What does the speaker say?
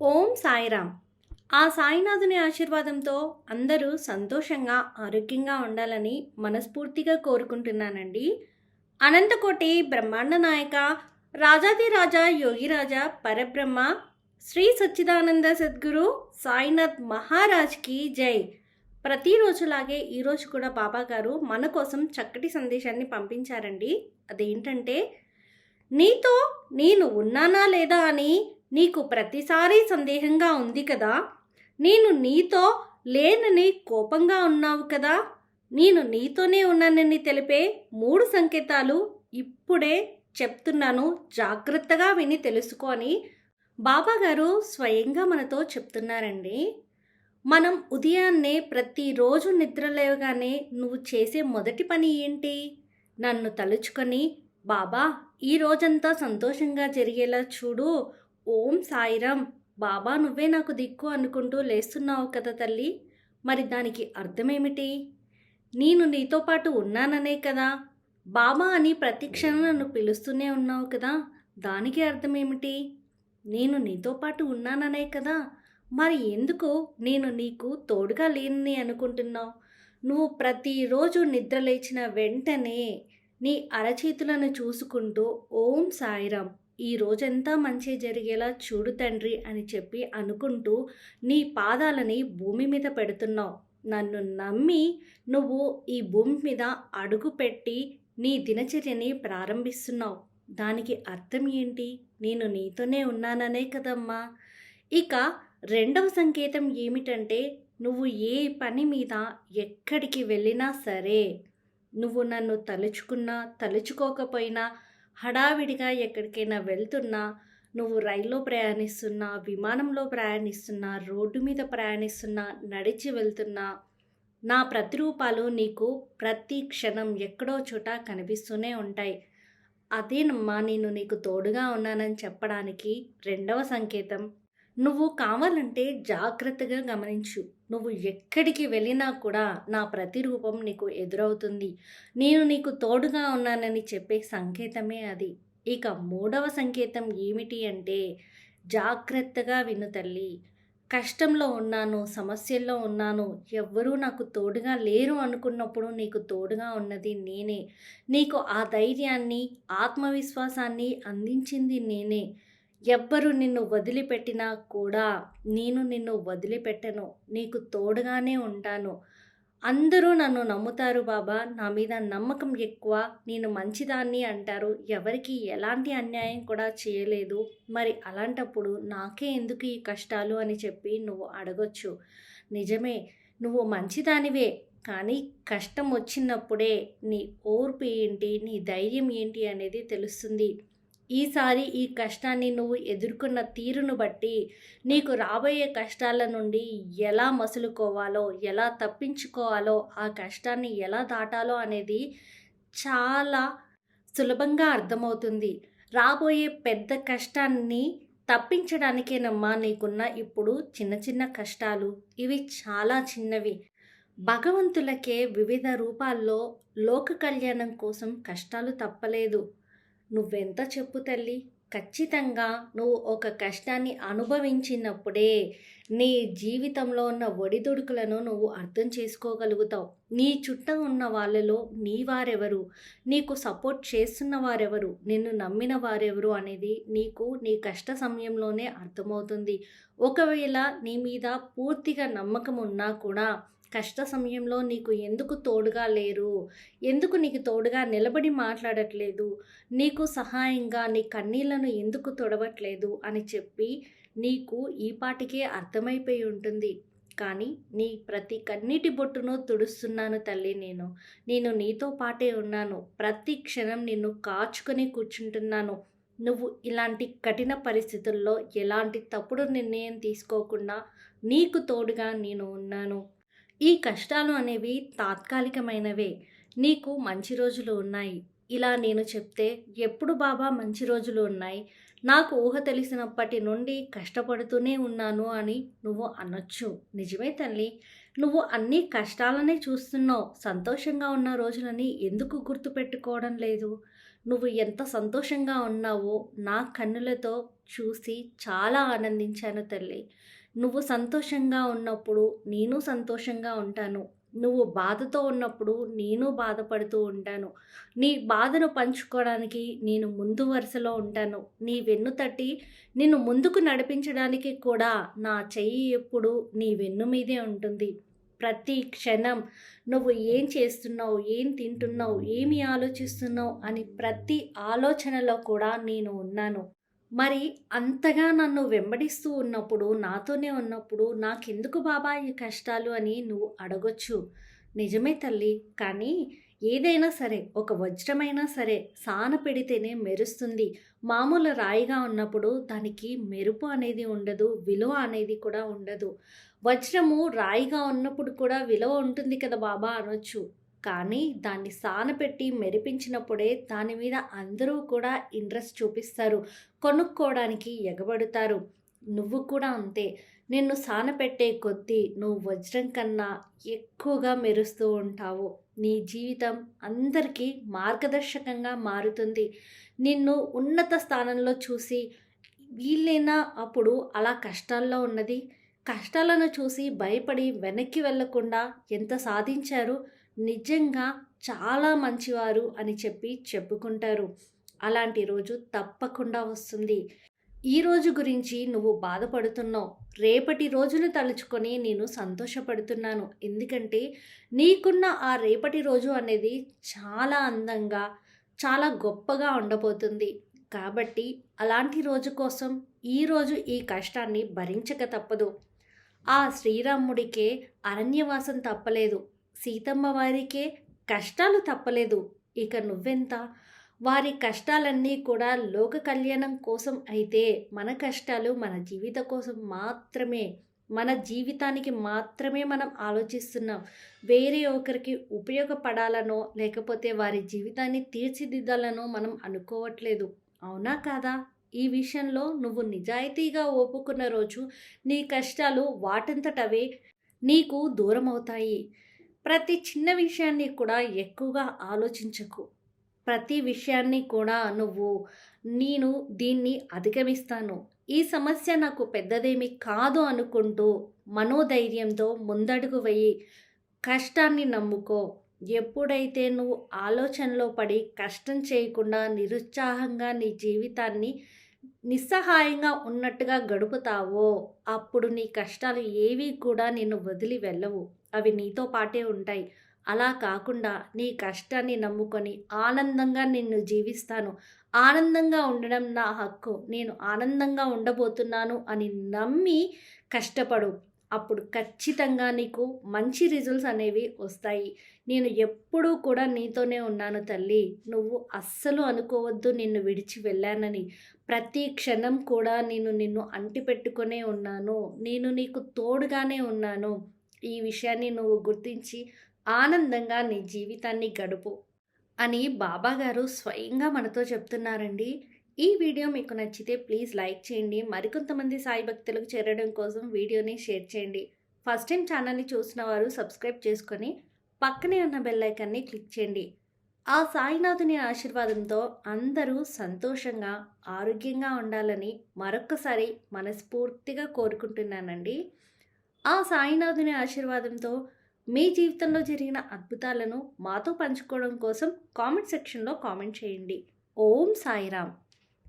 ఓం సాయిరామ్. ఆ సాయినాథుని ఆశీర్వాదంతో అందరూ సంతోషంగా ఆరోగ్యంగా ఉండాలని మనస్ఫూర్తిగా కోరుకుంటున్నానండి. అనంతకోటి బ్రహ్మాండ నాయక రాజాది రాజా యోగిరాజా పరబ్రహ్మ శ్రీ సచ్చిదానంద సద్గురు సాయినాథ్ మహారాజ్కి జై. ప్రతిరోజులాగే ఈరోజు కూడా బాబా గారు మన కోసం చక్కటి సందేశాన్ని పంపించారండి. అదేంటంటే నీతో నేను ఉన్నానా లేదా అని నీకు ప్రతిసారి సందేహంగా ఉంది కదా? నేను నీతో లేనని కోపంగా ఉన్నావు కదా? నేను నీతోనే ఉన్నానని తెలిపే మూడు సంకేతాలు ఇప్పుడే చెప్తున్నాను. జాగ్రత్తగా విని తెలుసుకొని బాబా గారు స్వయంగా మనతో చెప్తున్నారండి. మనం ఉదయాన్నే ప్రతిరోజు నిద్ర లేవగానే నువ్వు చేసే మొదటి పని ఏంటి? నన్ను తలుచుకొని బాబా ఈ రోజంతా సంతోషంగా జరిగేలా చూడు. ఓం సాయిరామ్ బాబా నువ్వే నాకు దిక్కు అనుకుంటూ లేస్తున్నావు కదా తల్లి. మరి దానికి అర్థమేమిటి? నేను నీతో పాటు ఉన్నాననే కదా. బాబా అని ప్రతి క్షణం నన్ను పిలుస్తూనే ఉన్నావు కదా. దానికి అర్థమేమిటి? నేను నీతో పాటు ఉన్నాననే కదా. మరి ఎందుకు నేను నీకు తోడుగా లేనని అనుకుంటున్నావు? నువ్వు ప్రతిరోజు నిద్ర లేచిన వెంటనే నీ అరచేతులను చూసుకుంటూ ఓం సాయిరామ్ ఈ రోజంతా మంచి జరిగేలా చూడు తండ్రి అని చెప్పి అనుకుంటూ నీ పాదాలని భూమి మీద పెడుతున్నావు. నన్ను నమ్మి నువ్వు ఈ భూమి మీద అడుగు పెట్టి నీ దినచర్యని ప్రారంభిస్తున్నావు. దానికి అర్థం ఏంటి? నేను నీతోనే ఉన్నాననే కదమ్మా. ఇక రెండవ సంకేతం ఏమిటంటే నువ్వు ఏ పని మీద ఎక్కడికి వెళ్ళినా సరే నువ్వు నన్ను తలుచుకున్నా తలుచుకోకపోయినా హడావిడిగా ఎక్కడికైనా వెళ్తున్నా నువ్వు రైల్లో ప్రయాణిస్తున్నా విమానంలో ప్రయాణిస్తున్నా రోడ్డు మీద ప్రయాణిస్తున్నా నడిచి వెళ్తున్నా నా ప్రతిరూపాలు నీకు ప్రతి క్షణం ఎక్కడో చోట కనిపిస్తూనే ఉంటాయి. అదేనమ్మా నేను నీకు తోడుగా ఉన్నానని చెప్పడానికి రెండవ సంకేతం. నువ్వు కావాలంటే జాగ్రత్తగా గమనించు. నువ్వు ఎక్కడికి వెళ్ళినా కూడా నా ప్రతిరూపం నీకు ఎదురవుతుంది. నేను నీకు తోడుగా ఉన్నానని చెప్పే సంకేతమే అది. ఇక మూడవ సంకేతం ఏమిటి అంటే జాగ్రత్తగా విను తల్లి. కష్టంలో ఉన్నాను సమస్యల్లో ఉన్నాను ఎవ్వరూ నాకు తోడుగా లేరు అనుకున్నప్పుడు నీకు తోడుగా ఉన్నది నేనే. నీకు ఆ ధైర్యాన్ని ఆత్మవిశ్వాసాన్ని అందించింది నేనే. ఎవ్వరు నిన్ను వదిలిపెట్టినా కూడా నేను నిన్ను వదిలిపెట్టను. నీకు తోడుగానే ఉంటాను. అందరూ నన్ను నమ్ముతారు బాబా. నా మీద నమ్మకం ఎక్కువ. నేను మంచిదాన్ని అంటారు. ఎవరికి ఎలాంటి అన్యాయం కూడా చేయలేదు. మరి అలాంటప్పుడు నాకే ఎందుకు ఈ కష్టాలు అని చెప్పి నువ్వు అడగొచ్చు. నిజమే నువ్వు మంచిదానివే. కానీ కష్టం వచ్చినప్పుడే నీ ఓర్పు ఏంటి? నీ ధైర్యం ఏంటి అనేది తెలుస్తుంది. ఈసారి ఈ కష్టాన్ని నువ్వు ఎదుర్కొన్న తీరును బట్టి నీకు రాబోయే కష్టాల నుండి ఎలా మసులుకోవాలో ఎలా తప్పించుకోవాలో ఆ కష్టాన్ని ఎలా దాటాలో అనేది చాలా సులభంగా అర్థమవుతుంది. రాబోయే పెద్ద కష్టాన్ని తప్పించడానికేనమ్మా నీకున్న ఇప్పుడు చిన్న చిన్న కష్టాలు. ఇవి చాలా చిన్నవి. భగవంతులకే వివిధ రూపాల్లో లోక కళ్యాణం కోసం కష్టాలు తప్పలేదు. నువ్వెంత చెప్పు తల్లి. ఖచ్చితంగా నువ్వు ఒక కష్టాన్ని అనుభవించినప్పుడే నీ జీవితంలో ఉన్న ఒడిదుడుకులను నువ్వు అర్థం చేసుకోగలుగుతావు. నీ చుట్టం ఉన్న వాళ్ళలో నీ వారెవరు? నీకు సపోర్ట్ చేస్తున్న వారెవరు? నిన్ను నమ్మిన వారెవరు అనేది నీకు నీ కష్ట సమయంలోనే అర్థమవుతుంది. ఒకవేళ నీ మీద పూర్తిగా నమ్మకం ఉన్నా కూడా కష్ట సమయంలో నీకు ఎందుకు తోడుగా లేరు? ఎందుకు నీకు తోడుగా నిలబడి మాట్లాడట్లేదు? నీకు సహాయంగా నీ కన్నీళ్ళను ఎందుకు తొడవట్లేదు? అని చెప్పి నీకు ఈ పాటికే అర్థమైపోయి ఉంటుంది. కానీ నీ ప్రతి కన్నీటి బొట్టును తుడుస్తున్నాను తల్లి నేను. నేను నీతో పాటే ఉన్నాను. ప్రతి క్షణం నిన్ను కాచుకొని కూర్చుంటున్నాను. నువ్వు ఇలాంటి కఠిన పరిస్థితుల్లో ఎలాంటి తప్పుడు నిర్ణయం తీసుకోకుండా నీకు తోడుగా నేను ఉన్నాను. ఈ కష్టాలు అనేవి తాత్కాలికమైనవే. నీకు మంచి రోజులు ఉన్నాయి. ఇలా నేను చెప్తే ఎప్పుడు బాబా మంచి రోజులు ఉన్నాయి? నాకు ఊహ తెలిసినప్పటి నుండి కష్టపడుతూనే ఉన్నాను అని నువ్వు అనొచ్చు. నిజమే తల్లి. నువ్వు అన్ని కష్టాలనే చూస్తున్నావు. సంతోషంగా ఉన్న రోజులని ఎందుకు గుర్తుపెట్టుకోవడం లేదు? నువ్వు ఎంత సంతోషంగా ఉన్నావో నా కన్నులతో చూసి చాలా ఆనందించాను తల్లి. నువ్వు సంతోషంగా ఉన్నప్పుడు నేను సంతోషంగా ఉంటాను. నువ్వు బాధతో ఉన్నప్పుడు నేను బాధపడుతూ ఉంటాను. నీ బాధను పంచుకోవడానికి నేను ముందు వరుసలో ఉంటాను. నీ వెన్ను తట్టి నిన్ను ముందుకు నడిపించడానికి కూడా నా చెయ్యి ఎప్పుడు నీ వెన్ను మీదే ఉంటుంది. ప్రతి క్షణం నువ్వు ఏం చేస్తున్నావు ఏం తింటున్నావు ఏమి ఆలోచిస్తున్నావు అని ప్రతి ఆలోచనలో కూడా నేను ఉన్నాను. మరి అంతగా నన్ను వెంబడిస్తూ ఉన్నప్పుడు నాతోనే ఉన్నప్పుడు నాకెందుకు బాబా ఈ కష్టాలు అని నువ్వు అడగొచ్చు? నిజమే తల్లి. కానీ ఏదైనా సరే ఒక వజ్రమైనా సరే సాన పెడితేనే మెరుస్తుంది. మామూలు రాయిగా ఉన్నప్పుడు దానికి మెరుపు అనేది ఉండదు విలువ అనేది కూడా ఉండదు. వజ్రము రాయిగా ఉన్నప్పుడు కూడా విలువ ఉంటుంది కదా బాబా అనొచ్చు. కానీ దాన్ని సానపెట్టి మెరిపించినప్పుడే దాని మీద అందరూ కూడా ఇంట్రెస్ట్ చూపిస్తారు కొనుక్కోవడానికి ఎగబడతారు. నువ్వు కూడా అంతే. నిన్ను సానపెట్టే కొద్దీ నువ్వు వజ్రం కన్నా ఎక్కువగా మెరుస్తూ ఉంటావు. నీ జీవితం అందరికీ మార్గదర్శకంగా మారుతుంది. నిన్ను ఉన్నత స్థానంలో చూసి వీళ్ళైనా అప్పుడు అలా కష్టాల్లో ఉన్నది. కష్టాలను చూసి భయపడి వెనక్కి వెళ్ళకుండా ఎంత సాధించారు? నిజంగా చాలా మంచివారు అని చెప్పి చెప్పుకుంటారు. అలాంటి రోజు తప్పకుండా వస్తుంది. ఈ రోజు గురించి నువ్వు బాధపడుతున్నావు. రేపటి రోజును తలుచుకొని నేను సంతోషపడుతున్నాను. ఎందుకంటే నీకున్న ఆ రేపటి రోజు అనేది చాలా అందంగా చాలా గొప్పగా ఉండబోతుంది. కాబట్టి అలాంటి రోజు కోసం ఈరోజు ఈ కష్టాన్ని భరించక తప్పదు. ఆ శ్రీరాముడికే అరణ్యవాసం తప్పలేదు. సీతమ్మ వారికే కష్టాలు తప్పలేదు. ఇక నువ్వెంత? వారి కష్టాలన్నీ కూడా లోక కళ్యాణం కోసం అయితే మన కష్టాలు మన జీవిత కోసం మాత్రమే మన జీవితానికి మాత్రమే మనం ఆలోచిస్తున్నాం. వేరే ఒకరికి ఉపయోగపడాలనో లేకపోతే వారి జీవితాన్ని తీర్చిదిద్దాలనో మనం అనుకోవట్లేదు. అవునా కాదా? ఈ విషయంలో నువ్వు నిజాయితీగా ఒప్పుకున్న రోజు నీ కష్టాలు వాటంతటవే నీకు దూరం అవుతాయి ప్రతి చిన్న విషయాన్ని కూడా ఎక్కువగా ఆలోచించకు. ప్రతి విషయాన్ని కూడా నువ్వు నేను దీన్ని అధిగమిస్తాను. ఈ సమస్య నాకు పెద్దదేమి కాదు అనుకుంటూ మనోధైర్యంతో ముందడుగు వేయి. కష్టాన్ని నమ్ముకో. ఎప్పుడైతే నువ్వు ఆలోచనలో పడి కష్టం చేయకుండా నిరుత్సాహంగా నీ జీవితాన్ని నిస్సహాయంగా ఉన్నట్టుగా గడుపుతావో అప్పుడు నీ కష్టాలు ఏవి కూడా నిన్ను వదిలి వెళ్ళవు. అవి నీతో పాటే ఉంటాయి. అలా కాకుండా నీ కష్టాన్ని నమ్ముకొని ఆనందంగా నిన్ను జీవిస్తాను. ఆనందంగా ఉండడం నా హక్కు. నేను ఆనందంగా ఉండబోతున్నాను అని నమ్మి కష్టపడు. అప్పుడు ఖచ్చితంగా నీకు మంచి రిజల్ట్స్ అనేవి వస్తాయి. నేను ఎప్పుడూ కూడా నీతోనే ఉన్నాను తల్లి. నువ్వు అస్సలు అనుకోవద్దు నిన్ను విడిచి వెళ్ళానని. ప్రతి క్షణం కూడా నేను నిన్ను అంటిపెట్టుకునే ఉన్నాను. నేను నీకు తోడుగానే ఉన్నాను. ఈ విషయాన్ని నువ్వు గుర్తించి ఆనందంగా నీ జీవితాన్ని గడుపు అని బాబాగారు స్వయంగా మనతో చెప్తున్నారండి. ఈ వీడియో మీకు నచ్చితే ప్లీజ్ లైక్ చేయండి. మరికొంతమంది సాయి భక్తులకు చేరడం కోసం వీడియోని షేర్ చేయండి. ఫస్ట్ టైం ఛానల్ని చూసిన వారు సబ్స్క్రైబ్ చేసుకొని పక్కనే ఉన్న బెల్లైకాన్ని క్లిక్ చేయండి. ఆ సాయినాథుని ఆశీర్వాదంతో అందరూ సంతోషంగా ఆరోగ్యంగా ఉండాలని మరొక్కసారి మనస్ఫూర్తిగా కోరుకుంటున్నానండి. ఆ సాయినాథుని ఆశీర్వాదంతో మీ జీవితంలో జరిగిన అద్భుతాలను మాతో పంచుకోవడం కోసం కామెంట్ సెక్షన్లో కామెంట్ చేయండి. ఓం సాయిరామ్.